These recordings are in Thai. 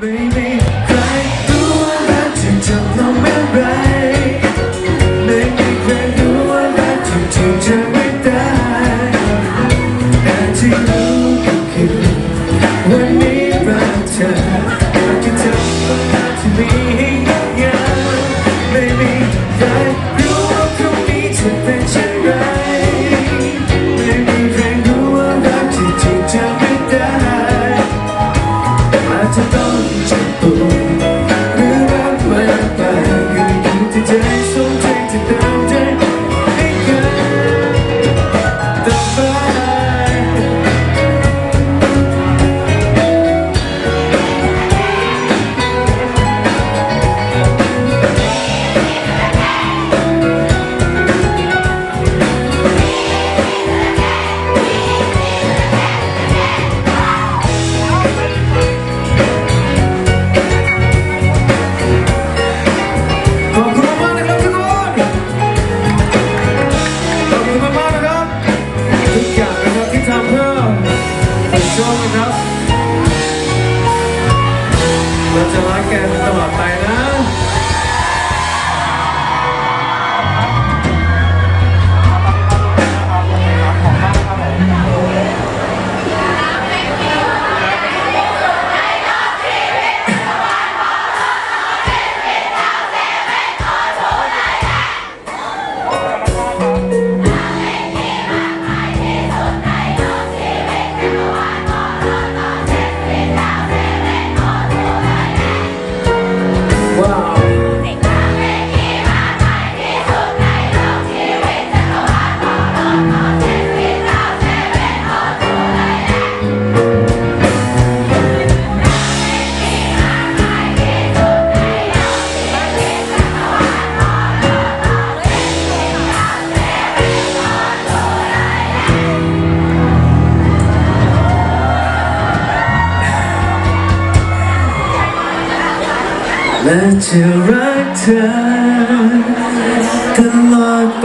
ไม่มีใครรู้ว่ารักถึงจบลงเมื่อไร และจะรักเธอตลอดไป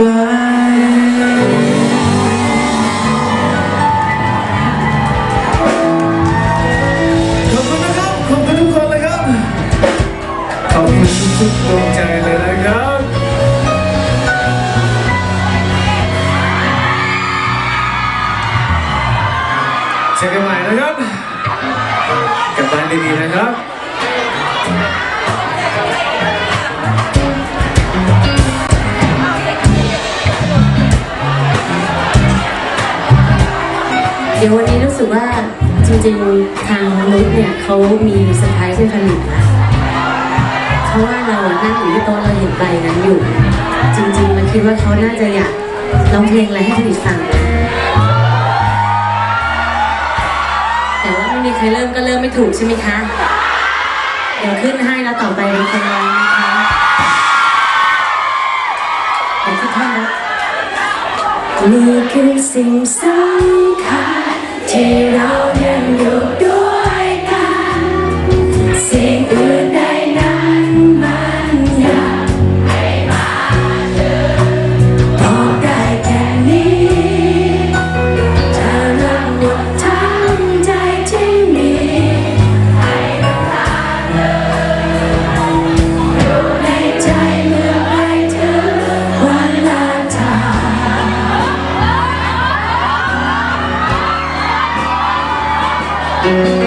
ขอบคุณนะครับ ขอบคุณทุกคนเลยครับ ขอบคุณทุกๆดวงใจเลยนะครับ เจอกันใหม่นะครับกลับบ้านดีๆนะครับ ดี๋ยววันนี้รู้สึกว่าจริงๆทางนุชเนี่ยเขามีเซอร์ไพรส์ให้ผลิตนะเพราะว่าเรานั่งอยู่ที่โต๊ะเราเห็นใบนั้นอยู่ จริงๆมันคิดว่าเขาน่าจะอยากร้องเพลงอะไรให้ผลิตฟังแต่ว่าไม่มีใครเริ่มก็เริ่มไม่ถูกใช่ไหมคะ เดี๋ยวขึ้นให้แล้วต่อไปเป็นคนร้องนะคะเดี๋ยวขึ้นท่อนนะนี่คือสิ่งสำ คัญที่เอีก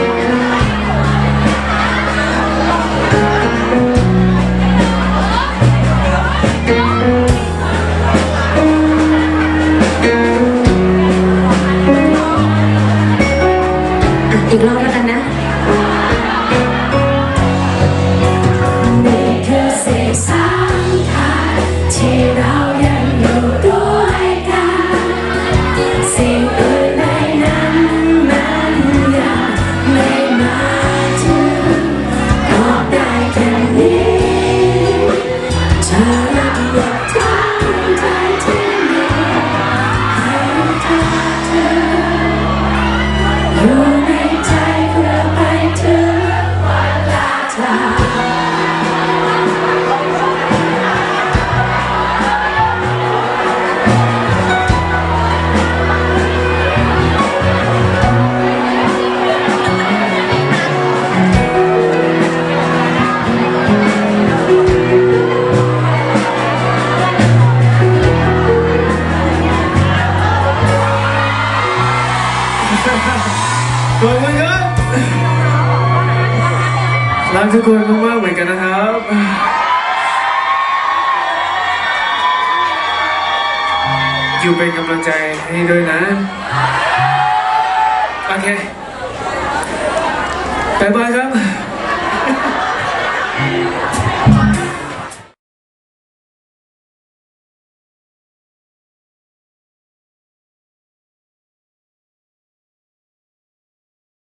โดยมาเยอะรักทุกคนมากๆเหมือนกันนะครับอยู่เป็นกำลังใจให้ด้วยนะ โอเคบายบายครับ